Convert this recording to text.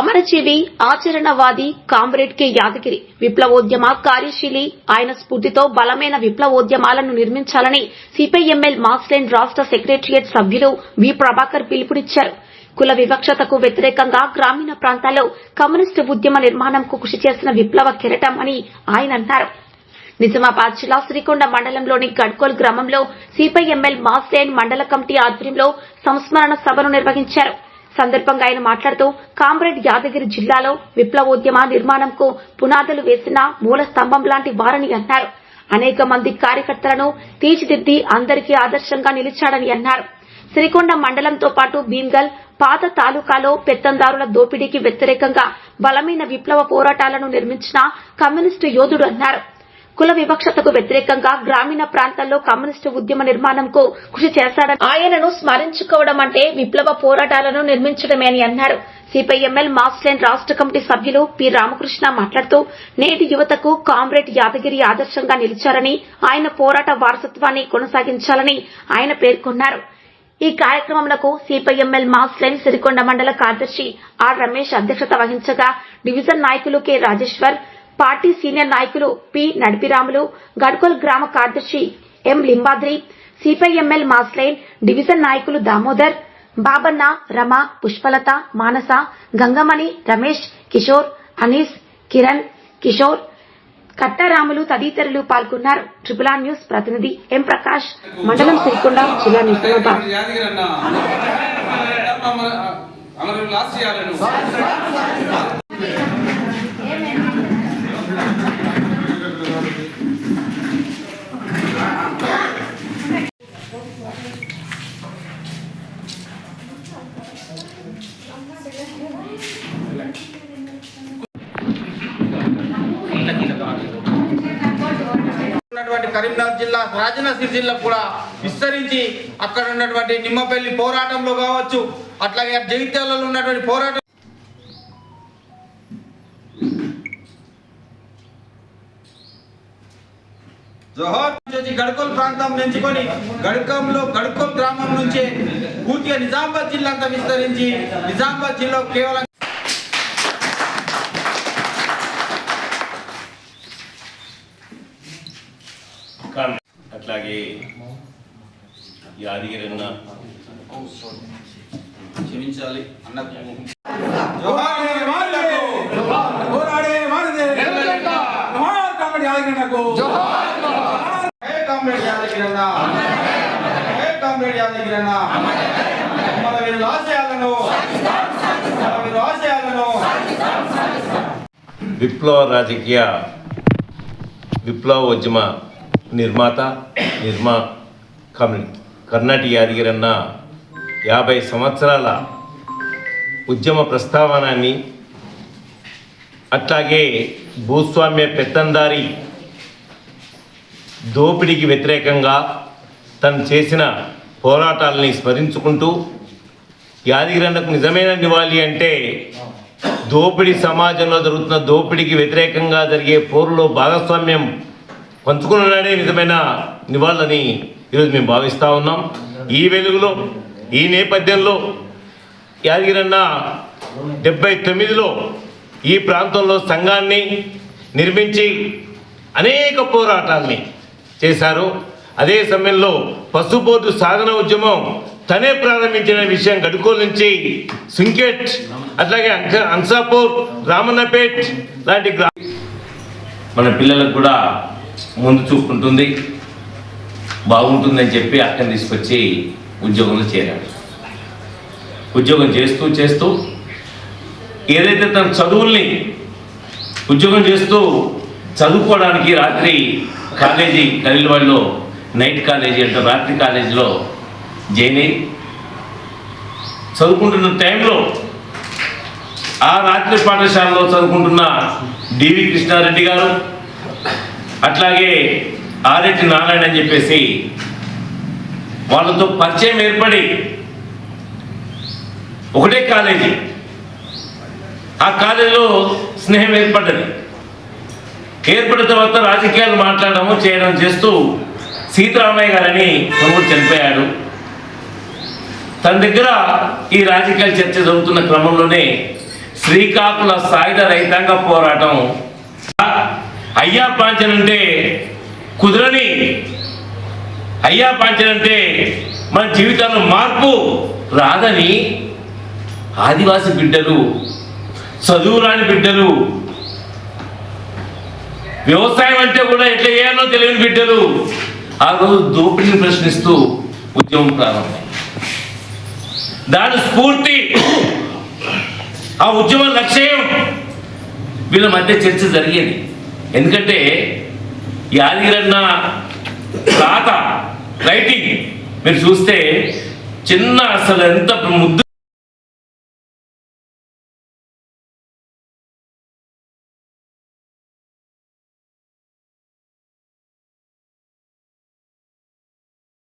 అమరజీవి ఆచరణవాది comrade K Yadagiri విప్లవోద్యమ కార్యశీలి. ఆయన స్ఫూర్తితో బలమైన విప్లవోద్యమాలను నిర్మించాలని సిపిఐఎంఎల్ మాస్లైన్ రాష్ట సెక్రటరియట్ సభ్యులు వి ప్రభాకర్ పిలుపునిచ్చారు. కుల వివక్షతకు వ్యతిరేకంగా గ్రామీణ ప్రాంతాల్లో కమ్యూనిస్టు ఉద్యమ నిర్మాణంకు కృషి చేసిన విప్లవ కిరటం అని ఆయన అన్నారు. నిజామాబాద్ జిల్లా శ్రీకొండ మండలంలోని గడ్కోల్ గ్రామంలో సిపిఐఎంఎల్ మాస్ మండల కమిటీ ఆధ్వర్యంలో సంస్మరణ సభను నిర్వహించారు. సందర్భంగా ఆయన మాట్లాడుతూ కామ్రేడ్ యాదగిరి జిల్లాలో విప్లవోద్యమ నిర్మాణంకు పునాదులు వేసిన మూల స్తంభం లాంటి వారని అన్నారు. అనేక మంది కార్యకర్తలను తీర్చిదిద్ది అందరికీ ఆదర్శంగా నిలిచాడని అన్నారు. సిరికొండ మండలంతో పాటు భీమ్గల్ పాత తాలూకాలో పెత్తందారుల దోపిడీకి వ్యతిరేకంగా బలమైన విప్లవ పోరాటాలను నిర్మించిన కమ్యూనిస్టు యోధుడు అన్నారు. కుల వివక్షతకు వ్యతిరేకంగా గ్రామీణ ప్రాంతాల్లో కమ్యూనిస్టు ఉద్యమ నిర్మాణంకు కృషి చేశాడని ఆయనను స్మరించుకోవడం అంటే విప్లవ పోరాటాలను నిర్మించడమే అని అన్నారు. సిపిఐఎంఎల్ మాస్లైన్ రాష్ట కమిటీ సభ్యులు పి. రామకృష్ణ మాట్లాడుతూ నేటి యువతకు కామ్రేడ్ యాదగిరి ఆదర్శంగా నిలిచారని ఆయన పోరాట వారసత్వాన్ని కొనసాగించాలని ఆయన పేర్కొన్నారు. ఈ కార్యక్రమంలో సిపిఐఎంఎల్ మాస్లైన్ సిరికొండ మండల కార్యదర్శి ఆర్ రమేష్ అధ్యక్షత వహించగా డివిజన్ నాయకులు కె. రాజేశ్వర్ పార్టీ సీనియర్ నాయకులు పి. నడిపిరాములు గడ్కోల్ గ్రామ కార్యదర్శి M. Limbadri CPIML mass line division నాయకులు దామోదర్ బాబన్న రమ పుష్పలత మానస గంగమణి రమేష్ కిషోర్ అనీస్ కిరణ్ కిషోర్ కట్టారాములు తదితరులు పాల్గొన్నారు. ట్రిపుల్ ఆర్ న్యూస్ ప్రతినిధి ఎం. ప్రకాష్ మండలం సిరికొండ జిల్లా నిజామాబాద్. అమరు లాస్ట్ చేయాలను. ఉన్నటువంటి కరీంనగర్ జిల్లా రాజన్న సిరిసిల్ల కూడా విస్తరించి అక్కడ ఉన్నటువంటి నిమ్మపల్లి పోరాటంలో కావచ్చు అట్లాగే జగిత్యాలలో ఉన్నటువంటి పోరాటం జోహర్ నుంచి వచ్చి గడ్కోల్ ప్రాంతం ఎంచుకొని గడ్కంలో గడ్కోల్ గ్రామం నుంచే పూర్తిగా నిజామాబాద్ జిల్లా అంతా విస్తరించి నిజామాబాద్ జిల్లా కేవలం అట్లాగే యాదగిరి అన్న. క్షమించాలి. అన్నకు. జోహార్ మన ఆశయాలను మన ఆశయాలను విప్లవ రాజకీయ విప్లవ ఉద్యమ నిర్మాత నిర్మా కర్ణాటి యాదగిరన్న యాభై సంవత్సరాల ఉద్యమ ప్రస్తావనాన్ని అట్లాగే భూస్వామ్య పెత్తందారి దోపిడీకి వ్యతిరేకంగా తను చేసిన పోరాటాలని స్మరించుకుంటూ యాదగిరన్నకు నిజమైన నివాళి అంటే దోపిడీ సమాజంలో జరుగుతున్న దోపిడీకి వ్యతిరేకంగా జరిగే పోరులో భాగస్వామ్యం పంచుకున్నాడే నిజమైన నివాళులని ఈరోజు మేము భావిస్తూ ఉన్నాం. ఈ వెలుగులో ఈ నేపథ్యంలో యాదగిరన్న డెబ్బై తొమ్మిదిలో ఈ ప్రాంతంలో సంఘాన్ని నిర్మించి అనేక పోరాటాల్ని చేశారు. అదే సమయంలో పసుపోతు సాధన ఉద్యమం తనే ప్రారంభించిన విషయం గడుకోల నుంచి సింకెట్ అట్లాగే అంక- అంసాపూర్ రామన్నపేట్ లాంటి మన పిల్లలకు కూడా ముందు చూపుకుంటుంది బాగుంటుందని చెప్పి అక్కడ తీసుకొచ్చి ఉద్యోగంలో చేరాడు. ఉద్యోగం చేస్తూ చేస్తూ ఏదైతే తన చదువుల్ని ఉద్యోగం చేస్తూ చదువుకోవడానికి రాత్రి కాలేజీ కదిలివాడలో నైట్ కాలేజీ అంటే రాత్రి కాలేజీలో జాయిన్ అయ్యి చదువుకుంటున్న టైంలో ఆ రాత్రి పాఠశాలలో చదువుకుంటున్న డివి కృష్ణారెడ్డి గారు అట్లాగే ఆరెడ్డి నారాయణ అని చెప్పేసి వాళ్ళతో పరిచయం ఏర్పడి ఒకటే కాలేజీ. ఆ కాలేజీలో స్నేహం ఏర్పడ్డది. ఏర్పడిన తర్వాత రాజకీయాలు మాట్లాడము చేయడం చేస్తూ సీతారామయ్య గారని తమ్ముడు చనిపోయాడు. తన దగ్గర ఈ రాజకీయాలు చర్చ జరుగుతున్న క్రమంలోనే శ్రీకాకుళ సాయుధ రైతాంగ పోరాటం. అయ్యా పాంచన్ అంటే కుదరని అయ్యా పాంచన్ అంటే మన జీవితంలో మార్పు రాదని ఆదివాసి బిడ్డలు చదువురాని బిడ్డలు వ్యవసాయం అంటే కూడా ఎట్లా చేయాలో తెలియని బిడ్డలు ఆ రోజు దోపిడీని ప్రశ్నిస్తూ ఉద్యమం ప్రారంభం దాని స్ఫూర్తి ఆ ఉద్యమ లక్ష్యం. వీళ్ళ మధ్య చర్చ జరిగేది. ఎందుకంటే యాదగిరన్న తాత రైటింగ్ మీరు చూస్తే చిన్న అసలు ఎంత ముద్దు